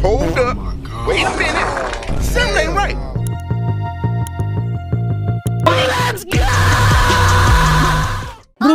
hold up,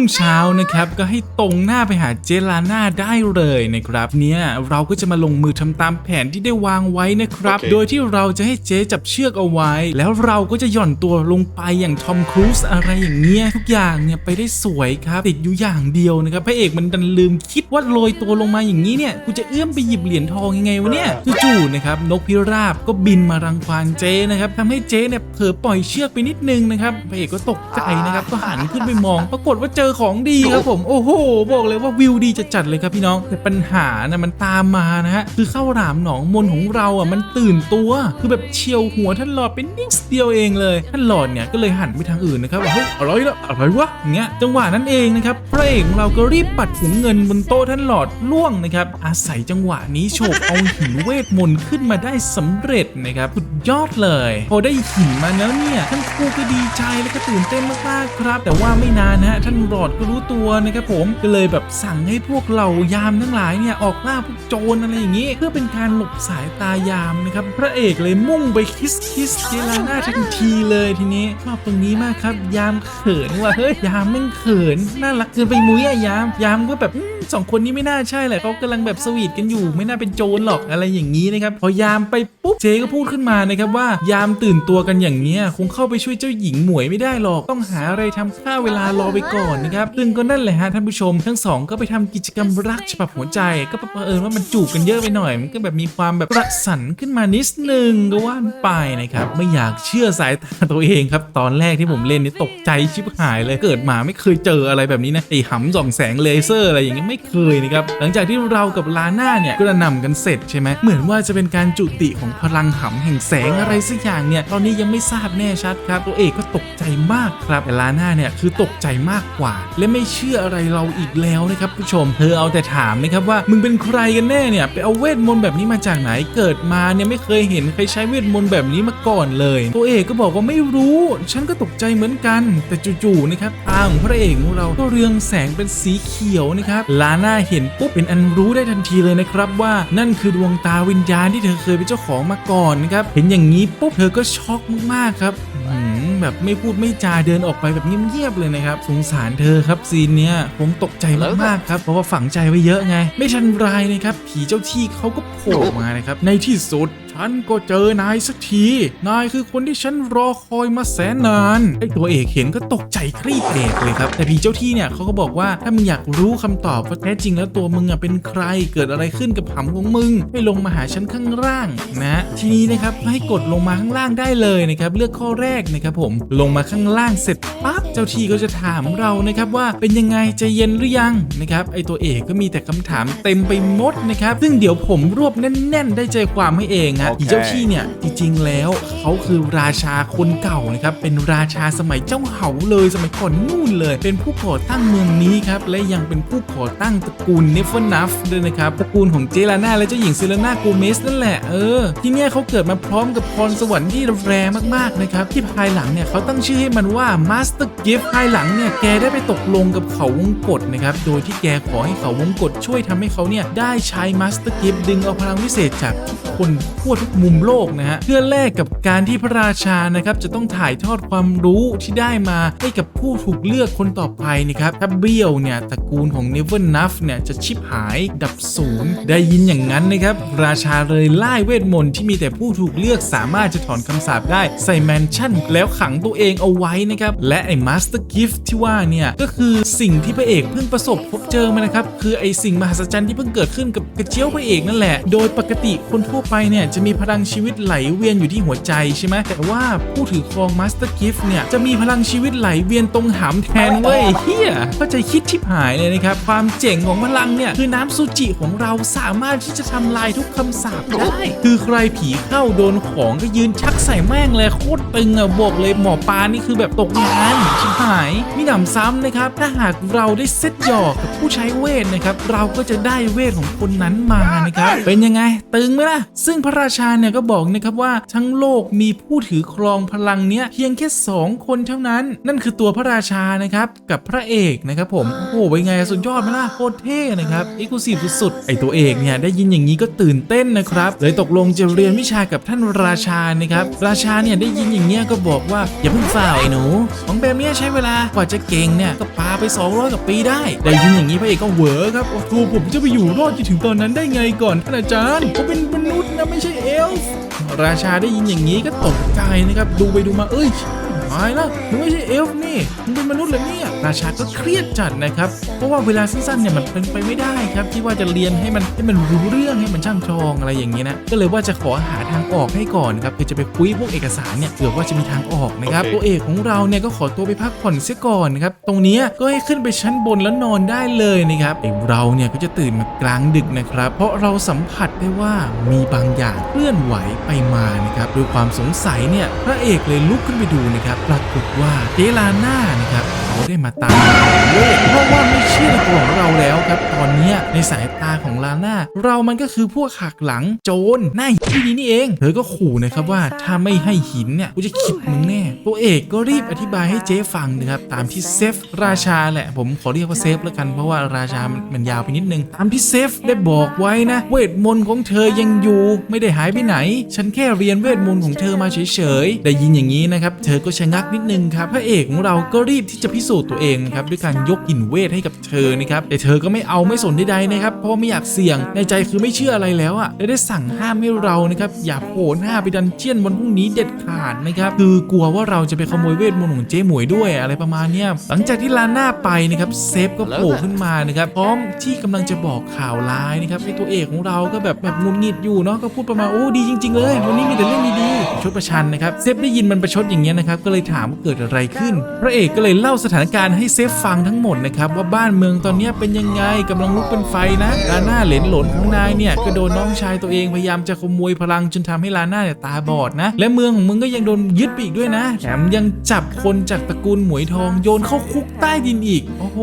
งเช้านะครับก็ให้ตรงหน้าไปหาเจลาน่าได้เลยนะครับเนี่ยเราก็จะมาลงมือทำตามแผนที่ได้วางไว้นะครับโอเคโดยที่เราจะให้เจ๊จับเชือกเอาไว้ แล้วเราก็จะหย่อนตัวลงไปอย่างทอมครูซอะไรอย่างเงี้ยทุกอย่างเนี่ยไปได้สวยครับติดอยู่อย่างเดียวนะครับพระเอกมันดันลืมคิดว่าโรยตัวลงมาอย่างนี้เนี่ยกูจะเอื้อมไปหยิบเหรียญทองยังไงวะเนี่ยจู่ๆนะครับนกพิราบก็บินมารังควานเจ๊นะครับทำให้เจ๊เนี่ยเผลอปล่อยเชือกไปนิดนึงนะครับพระเอกก็ตกใจนะครับก็หันขึ้นไปมอง ปรากฏว่าเจอของดีครับผมโอ้โห บอกเลยว่าวิวดีจะจัดเลยครับพี่น้องแต่ปัญหานะมันตามมานะฮะคือข้าวหลามหนองมนของเราอะมันตื่นตัวคือแบบเฉียวหัวท่านหลอดเป็นนิดเดียวเองเลยท่านหลอดเนี่ยก็เลยหันไปทางอื่นนะครับว่าเฮ้ยอะไรละอรวะอย่างเงี้ยจังหวะนั้นเองนะครับพระเอกของเราก็รีบปัดถุงเงินบนโต๊ะท่านหลอดล่วงนะครับอาศัยจังหวะนี้โฉบเอาหินเวทมนต์ขึ้นมาได้สำเร็จนะครับสุดยอดเลย พอได้หินมาแล้วเนี่ยท่านครูก็ดีใจแล้วก็ตื่นเต้นมากๆครับ แต่ว่าไม่นานนะฮะท่านหลอดก็รู้ตัวนะครับผมก็เลยแบบสั่งให้พวกเหล่ายามทั้งหลายเนี่ยออกล่าพวกโจรอะไรอย่างนี้ เพื่อเป็นการหลบสายตายามนะครับพระเอกเลยมุ่งไปคิสคิสเจลาน่าทันทีเลยทีนี้ชอบตรงนี้มากครับ ยามเขินว่ะเฮ้ยยามแม่เขินน่ารักเกินไปมุ้ยอะยาม ยามก็แบบสองคนนี้ไม่น่าใช่แหละเขากำลังแบบสวีทกันอยู่ ไม่น่าเป็นโจรหรอกอะไรอย่างนี้นะครับพอยามไปปุ๊บเจก็พูดขึ้นมานะครับว่ายามตื่นตัวกันอย่างเนี้ยคงเข้าไปช่วยเจ้าหญิงหมวยไม่ได้หรอกต้องหาอะไรทำฆ่าเวลารอไปก่อนนะครับซึ่งก็นั่นแหละฮะท่านผู้ชม ทั้งสองก็ไปทำกิจกรรมรักฉบับหัวใจก็เผอิญว่ามันจูบกันเยอะไปหน่อย มันก็แบบมีความแบบประสันขึ้นมานิดนึงก็ว่านไปนะครับไม่อยากเชื่อสายตาตัวเองครับตอนแรกที่ผมเล่นนี่ตกใจชิบหายเลยเกิดมาไม่เคยเจออะไรแบบนี้นะไอ้หำส่องแสงเลเซอร์อะไรอย่างเงี้ยไม่เคยนะครับหลังจากที่เรากับลาน่าเนี่ยก็ระหนำกันเสร็จใช่ไหมเหมือนว่าจะเป็นการจุติของพลังหำแห่งแสงอะไรสักอย่างเนี่ยตอนนี้ยังไม่ทราบแน่ชัดครับตัวเอกก็ตกใจมากครับแต่ลาน่าเนี่ยคือตกใจมากกว่าและไม่เชื่ออะไรเราอีกแล้วนะครับผู้ชม เธอเอาแต่ถามนะครับว่ามึงเป็นใครกันแน่เนี่ยไปเอาเวทมนต์แบบนี้มาจากไหนเกิดมาเนี่ยไม่เคยเห็นใครใช้เวทมนต์แบบนี้มาก่อนเลย ตัวเอกก็บอกว่าไม่รู้ ฉันก็ตกใจเหมือนกัน แต่จู่ๆนะครับตาของพระเอกของเราก็เรืองแสงเป็นสีเขียวนะครับลาน่าเห็นปุ๊บเป็นอันรู้ได้ทันทีเลยนะครับว่านั่นคือดวงตาวิญญาณที่เธอเคยเป็นเจ้าของมาก่อนนะครับเห็นอย่างนี้ปุ๊บเธอก็ช็อกมากๆครับ แบบไม่พูดไม่จาเดินออกไปแบบเงียบๆเลยนะครับสงสารเธอครับซีนเนี้ยผมตกใจมากๆครับเพราะว่าฝังใจไว้เยอะไง ไม่ทันไรนะครับผีเจ้าที่เขาก็โผล่มานะครับในที่สุดฉันก็เจอนายสักที นายคือคนที่ฉันรอคอยมาแสนนาน ไอตัวเอกเห็นก็ตกใจครีบเดกเลยครับ แต่ผีเจ้าที่เนี่ยเขาก็บอกว่าถ้ามึงอยากรู้คำตอบว่าแท้จริงแล้วตัวมึงอะเป็นใคร เกิดอะไรขึ้นกับหำของมึง ให้ลงมาหาฉันข้างล่างนะ ทีนี้นะครับให้กดลงมาข้างล่างได้เลยนะครับ เลือกข้อแรกนะครับผมลงมาข้างล่างเสร็จปั๊บเจ้าที่ก็จะถามเรานะครับว่าเป็นยังไงใจเย็นหรือยังนะครับไอตัวเอกก็มีแต่คำถามเต็มไปหมดนะครับซึ่งเดี๋ยวผมรวบแน่น ๆ ได้ใจความให้เองฮะโอเคผีเจ้าที่เนี่ยจริงๆแล้วเขาคือราชาคนเก่านะครับเป็นราชาสมัยเจ้าเหาเลยสมัยก่อนนู่นเลย เป็นผู้ก่อตั้งเมืองนี้ครับและยังเป็นผู้ก่อตั้งตระกูลเนฟเฟอร์นัฟด้วยนะครับตระกูลของเจลาน่าและเจ้าหญิงเซเลน่าโกเมสนั่นแหละเออที่เนี่ยเขาเกิดมาพร้อมกับพรสวรรค์ที่แรงมากๆนะครับที่ภายหลังเนี่ยเขาตั้งชื่อให้มันว่า Master Gift ภายหลังเนี่ยแกได้ไปตกลงกับเขาวงกฏนะครับ โดยที่แกขอให้เขาวงกฏช่วยทำให้เขาเนี่ยได้ใช้ Master Gift ดึงเอาพลังวิเศษจากทุกคนทั่วทุกมุมโลกนะฮะเพื่อแลกกับการที่พระราชานะครับจะต้องถ่ายทอดความรู้ที่ได้มาให้กับผู้ถูกเลือกคนต่อไปนะครับถ้าเบี้ยวเนี่ยตระกูลของ Never n u f เนี่ยจะชิบหายดับศูนย์ได้ยินอย่างนั้นนะครับราชาเลยไล่เวทมนต์ที่มีแต่ผู้ถูกเลือกสามารถจะถอนคำสาปได้ใส่แมนชั่นแล้วขังตัวเองเอาไว้นะครับ และไอ้ Master Gift ที่ว่าเนี่ย ก็คือสิ่งที่พระเอกเพิ่งประสบพบเจอมานะครับ คือไอ้สิ่งมหัศจรรย์ที่เพิ่งเกิดขึ้นกับกระเจียวพระเอกนั่นแหละ โดยปกติคนทั่วไปเนี่ยจะมีพลังชีวิตไหลเวียนอยู่ที่หัวใจใช่ไหมแต่ว่าผู้ถือครอง Master Gift เนี่ยจะมีพลังชีวิตไหลเวียนตรงหำแทนเว้ยเฮียเข้าใจคิดทิพหายเลยนะครับความเจ๋งของพลังเนี่ยคือน้ำซูจิของเราสามารถที่จะทำลายทุกคำสาปได้ คือใครผีเข้าโดนของก็ยืนชักใส่แม่งเลยโคตรตึงอะบอกเลยหมอปลานี่คือแบบตกงานชิบหาย มีหนำซ้ำนะครับ ถ้าหากเราได้เซตหยอกกับผู้ใช้เวทนะครับ เราก็จะได้เวทของคนนั้นมานะครับ เป็นยังไง ตึงไหมล่ะ ซึ่งพระราชาเนี่ยก็บอกนะครับว่าทั้งโลกมีผู้ถือครองพลังเนี้ยเพียงแค่ 2 คนเท่านั้น นั่นคือตัวพระราชานะครับกับพระเอกนะครับผม โอ้โหเป็นไงสุดยอดไหมล่ะโคตรเท่นะครับเอ็กซ์คลูซีฟสุดๆไอตัวเอกเนี่ยได้ยินอย่างนี้ก็ตื่นเต้นนะครับเลยตกลงจะเรียนวิชากับท่านราชานะครับราชาเนี่ยได้ยินอย่างเงี้ยก็บอกว่าอย่าเพิ่งฝ่าไอ้หนู ของแบบเนี้ยใช้เวลากว่าจะเก่งเนี่ยก็ปาไป 200กว่าปีได้ ได้ยินอย่างนี้พระเอกก็เหวอครับ โอ้โหผมจะไปอยู่รอดจนถึงตอนนั้นได้ไงก่อนท่านอาจารย์ผมเป็นมนุษย์นะไม่ใช่เอลฟ์ราชาได้ยินอย่างนี้ก็ตกใจนะครับ ดูไปดูมาเอ้ย ตายแล้วมึงไม่ใช่เอลฟ์นี่มึงเป็นมนุษย์เหรอเนี่ยราชาก็เครียดจัดนะครับ เพราะว่าเวลาสั้นๆเนี่ยมันเป็นไปไม่ได้ครับ ที่ว่าจะเรียนให้มันให้มันรู้เรื่องให้มันช่ำชองอะไรอย่างเงี้ยนะก็เลยว่าจะขอหาทางออกให้ก่อนครับคือจะไปคุยพวกเอกสารเนี่ยเผื่อว่าจะมีทางออกนะครับโอเคตัวเอกของเราเนี่ยก็ขอตัวไปพักผ่อนเสียก่อนนะครับตรงเนี้ยก็ให้ขึ้นไปชั้นบนแล้วนอนได้เลยนะครับไอเราเนี่ยก็จะตื่นมากลางดึกนะครับ เพราะเราสัมผัสได้ว่ามีบางอย่างเคลื่อนไหวไปมานะครับด้วยความสงสัยเนี่ยพระเอกเลยลุกขึ้นไปดูนะครับปรากฏว่าเจลาน่านะครับเขาได้มาตามเวทเพราะว่าไม่เชื่อตัวของเราแล้วครับ ตอนนี้ในสายตาของลาน่าเรามันก็คือพวกหักหลังโจรน่าที่นี้นี่เอง เธอก็ขู่นะครับว่าถ้าไม่ให้หินเนี่ยกูจะขิดมึงแน่ตัวเอกก็รีบอธิบายให้เจ๊ฟังนะครับตามที่เซฟราชาแหละ ผมขอเรียกว่าเซฟแล้วกันเพราะว่าราชามันมันยาวไปนิดนึงตามที่เซฟได้บอกไว้นะ เวทมนต์ของเธอยังอยู่ไม่ได้หายไปไหน ฉันแค่เรียนเวทมนต์ของเธอมาเฉยๆได้ยินอย่างนี้นะครับเธอก็ชะงักนิดนึงครับพระเอกของเราก็รีบที่จะพิสูจน์ตัวเองครับด้วยการยกหินเวทให้กับเธอนะครับแต่เธอก็ไม่เอาไม่สนใดๆนะครับเพราะไม่อยากเสี่ยงในใจคือไม่เชื่ออะไรแล้วอะ่ะและได้สั่งห้ามให้เรานะครับอย่าโผล่หน้าไปดันเจียนวันพรุ่งนี้เด็ดขาดนะครับคือกลัวว่าเราจะไปขโมยเวทมนต์ของเจ๊หมวยด้วยอะไรประมาณเนี้ยหลังจากที่ลาน่าไปนะครับเซฟก็โผล่ขึ้นมานะครับพร้อมที่กำลังจะบอกข่าวร้ายนะครับไอตัวเอกของเราก็แบบแบบงุนงิดอยู่เนาะก็พูดประมาณโอ้ดีจริง ๆ เลยวันนี้มีแต่เรื่องดีๆชดประชันนะครับเซฟได้ยินมันประชดอย่างเงี้ยนะครับก็เลยถามว่าเกิดอะไรขึ้น พระเอกก็เลยเล่าสถานการณ์ให้เซฟฟังทั้งหมดนะครับว่าบ้านเมืองตอนนี้เป็นยังไงกำลังลุกเป็นไฟนะลาน่าเหลนหลนของนายเนี่ยก็โดนน้องชายตัวเองพยายามจะขโมยพลังจนทำให้ลาน่าเนี่ยตาบอดนะ และเมืองของมึงก็ยังโดนยึดไปอีกด้วยนะแถมยังจับคนจากตระกูลหมวยทองโยนเข้าคุกใต้ดินอีกโอ้โห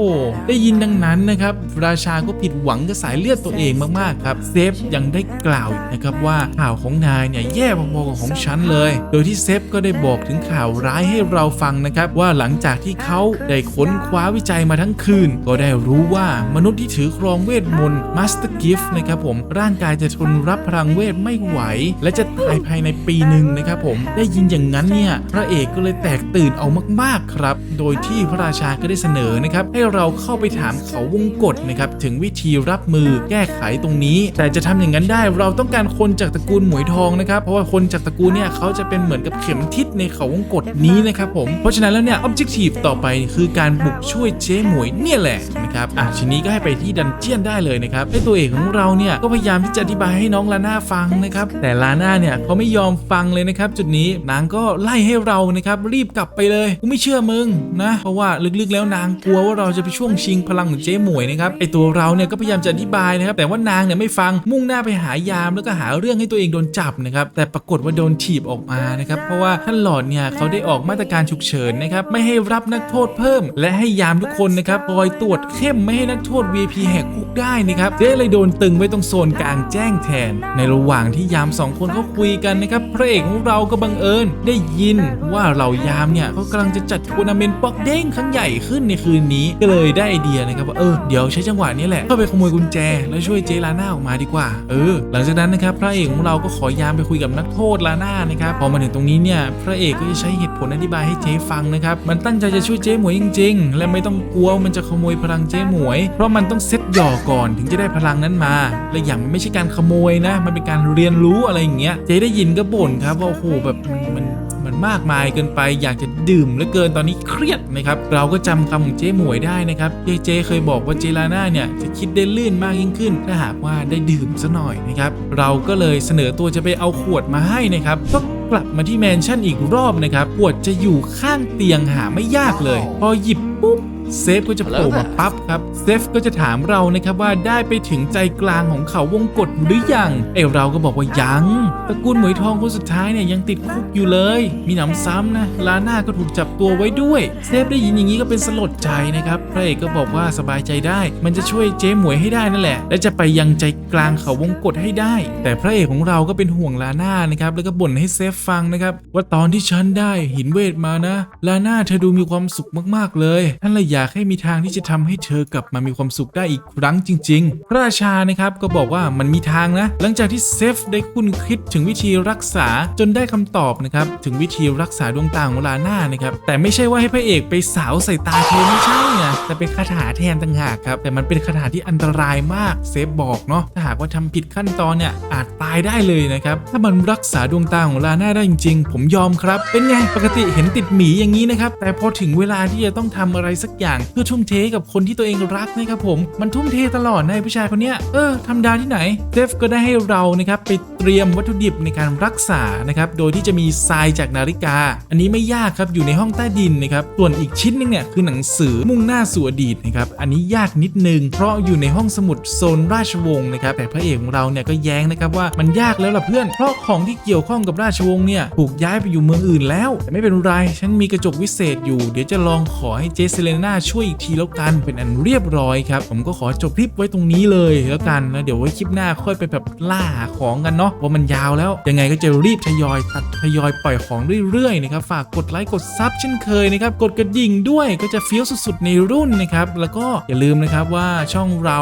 ได้ยินดังนั้นนะครับราชาก็ผิดหวังกับสายเลือดตัวเองมากๆครับเซฟยังได้กล่าวนะครับว่าข่าวของนายเนี่ยแย่พอๆกับของฉันเลย โดยที่เซฟก็ได้บอกถึงข่าวร้ายให้เราฟังนะครับว่าหลังจากที่เขาได้ค้นคว้าวิจัยมาทั้งคืน ก็ได้รู้ว่ามนุษย์ที่ถือครองเวทมนต์มาสเตอร์กิฟต์นะครับผมร่างกายจะทนรับพลังเวทไม่ไหว และจะตายภายในปีหนึ่งนะครับผมได้ยินอย่างนั้นเนี่ยพระเอกก็เลยแตกตื่นเอามากๆครับ โดยที่พระราชาก็ได้เสนอนะครับให้เราเข้าไปถามเขาวงกฏนะครับถึงวิธีรับมือแก้ไขตรงนี้ แต่จะทำอย่างนั้นได้เราต้องการคนจากตระกูลหมวยทองนะครับเพราะว่าคนจากตระกูลเนี่ยเขาจะเป็นเหมือนกับเข็มทิศในเขาวงกฏนี้นะครับผม เพราะฉะนั้นแล้วเนี่ยออบเจกตีฟต่อไปคือการบุกช่วยเจ๊หมวยเนี่ยแหละนะครับอะทีนี้ก็ให้ไปที่ดันเจียนได้เลยนะครับให้ตัวเอกของเราเนี่ยก็พยายามที่จะอธิบายให้น้องลาน่าฟังนะครับ แต่ลาน่าเนี่ยเขาไม่ยอมฟังเลยนะครับ จุดนี้นางก็ไล่ให้เรานะครับรีบกลับไปเลยกูไม่เชื่อมึงนะเพราะว่าลึกๆแล้วนางกลัวว่าเราจะไปช่วงชิงพลังของเจ๊หมวยนะครับไอตัวเราเนี่ยก็พยายามจะอธิบายนะครับ แต่ว่านางเนี่ยไม่ฟังมุ่งหน้าไปหายามแล้วก็หาเรื่องให้ตัวเองโดนจับนะครับแต่ปรากฏว่าโดนถีบออกมานะครับเพราะว่าท่านหลอดเนี่ยเขาได้ออกมาตรการฉุกเฉินนะครับไม่ให้รับนักโทษเพิ่ม และให้ยามทุกคนนะครับคอยตรวจเข้มไม่ให้นักโทษ VIP แหกคุกได้นะครับเจ๊เลยโดนตึงไว้ตรงโซนกลางแจ้งแทน ในระหว่างที่ยามสองคนเขาคุยกันนะครับพระเอกของเราก็บังเอิญได้ยินว่าเหล่ายามเนี่ยเขากำลังจะจัดทัวร์นาเมนต์ป๊อกเด้งครั้งใหญ่ขึ้นในคืนนี้ก็เลยได้ไอเดียนะครับว่าเออเดี๋ยวใช้จังหวะนี้แหละเข้าไปขโมยกุญแจ แล้วช่วยเจลาน่าออกมาดีกว่า เออ หลังจากนั้นนะครับพระเอกของเราก็ขอยามไปคุยกับนักโทษลาน่านะครับพอมาถึงตรงนี้เนี่ยพระเอกก็จะใช้เหตุผลอธิบายให้เจ๊ฟังนะครับมันตั้งใจจะช่วยเจ๊หมวยจริง ๆ และไม่ต้องกลัวมันจะขโมยพลังเจ๊หมวย เพราะมันต้องเซ็ตหย่อก่อนถึงจะได้พลังนั้นมา และอย่างมันไม่ใช่การขโมยนะ มันเป็นการเรียนรู้อะไรอย่างเงี้ย เจ๊ได้ยินก็บ่นครับว่าโอ้โหแบบมันมันมันมากมายเกินไปอยากจะดื่มเหลือเกินตอนนี้เครียดนะครับเราก็จำคำของเจ๊หมวยได้นะครับเจเจเคยบอกว่าเจลาน่าเนี่ยจะคิดได้ลื่นมากยิ่งขึ้น ถ้าหากว่าได้ดื่มซะหน่อยนะครับเราก็เลยเสนอตัวจะไปเอาขวดมาให้นะครับก็กลับมาที่แมนชั่นอีกรอบนะครับขวดจะอยู่ข้างเตียงหาไม่ยากเลย พอหยิบปุ๊บ เซฟก็จะโผล่มาปั๊บครับเซฟก็จะถามเรานะครับว่าได้ไปถึงใจกลางของเขาวงกฏหรือยังไอเราก็บอกว่ายังตระกูลหมวยทองคนสุดท้ายเนี่ยยังติดคุกอยู่เลย มีหนำซ้ำนะลาน่าก็ถูกจับตัวไว้ด้วยเซฟได้ยินอย่างนี้ก็เป็นสลดใจนะครับพระเอกก็บอกว่าสบายใจได้ มันจะช่วยเจ๊หมวยให้ได้นั่นแหละ และจะไปยังใจกลางเขาวงกฏให้ได้ แต่พระเอกของเราก็เป็นห่วงลาน่านะครับแล้วก็บ่นให้เซฟฟังนะครับว่าตอนที่ฉันได้หินเวทมานะลาน่าเธอดูมีความสุขมากๆเลยท่านเลยอยากให้มีทางที่จะทำให้เธอกลับมามีความสุขได้อีกครั้งจริง ๆ พระราชานะครับก็บอกว่ามันมีทางนะ หลังจากที่เซฟได้คุ้นคิดถึงวิธีรักษาจนได้คำตอบนะครับถึงวิธีรักษาดวงตาของลาน่านะครับแต่ไม่ใช่ว่าให้พระเอกไปสาวใส่ตาเธอไม่ใช่ไงแต่เป็นคาถาแทนต่างหากครับแต่มันเป็นคาถาที่อันตรายมากเซฟบอกเนาะถ้าหากว่าทำผิดขั้นตอนเนี่ยอาจตายได้เลยนะครับถ้ามันรักษาดวงตาของลาน่าได้จริง ๆ ผมยอมครับ เป็นไงปกติเห็นติดหมีอย่างนี้นะครับแต่พอถึงเวลาที่จะต้องทำอะไรสักอย่างเพื่อทุ่มเทกับคนที่ตัวเองรักนะครับผมมันทุ่มเทตลอดในะผู้ชายคนเนี้ยเออธรรมดาที่ไหนเซฟก็ได้ให้เรานะครับไปเตรียมวัตถุดิบในการรักษานะครับโดยที่จะมีทรายจากนาฬิกา อันนี้ไม่ยากครับอยู่ในห้องใต้ดินนะครับส่วนอีกชิ้นหนึงเนี่ยคือหนังสือมุ่งหน้าสู่อดีตนะครับอันนี้ยากนิดนึงเพราะอยู่ในห้องสมุดโซนราชวงศ์นะครับแต่พระเอกของเราเนี่ยก็แย้งนะครับว่ามันยากแล้วล่ะเพื่อน เพราะของที่เกี่ยวข้องกับราชวงศ์เนี่ยถูกย้ายไปอยู่เมืองอื่นแล้ว แต่ไม่เป็นไรฉันมีกระจกวิเศษอยู่เดี๋ยวจะลองขอให้เจสเซเลน่าช่วยอีกทีแล้วกันเป็นอันเรียบร้อยครับ ผมก็ขอจบคลิปไว้ตรงนี้เลยแล้วกันแล้วเดี๋ยวไว้คลิปหน้าค่อยไปแบบล่าหาของกันเนาะเพราะมันยาวแล้ว ยังไงก็จะรีบทยอยตัดทยอยปล่อยของเรื่อยๆนะครับฝากกดไลค์กดซับเช่นเคยนะครับกดกระดิ่งด้วยก็จะเฟี้ยวสุดๆในรุ่นนะครับแล้วก็อย่าลืมนะครับว่าช่องเรา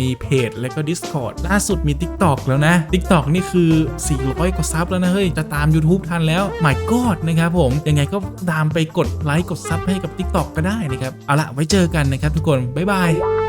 มีเพจและก็ Discord ล่าสุดมี TikTok แล้วนะ TikTok นี่คือ 400 กว่าซับแล้วนะเฮ้ยจะตาม YouTube ทันแล้ว My God นะครับผมยังไงก็ตามไปกดไลค์กดซับให้กับ TikTok ก็ได้นะครับเอาละไว้เจอกันนะครับทุกคน บ๊ายบาย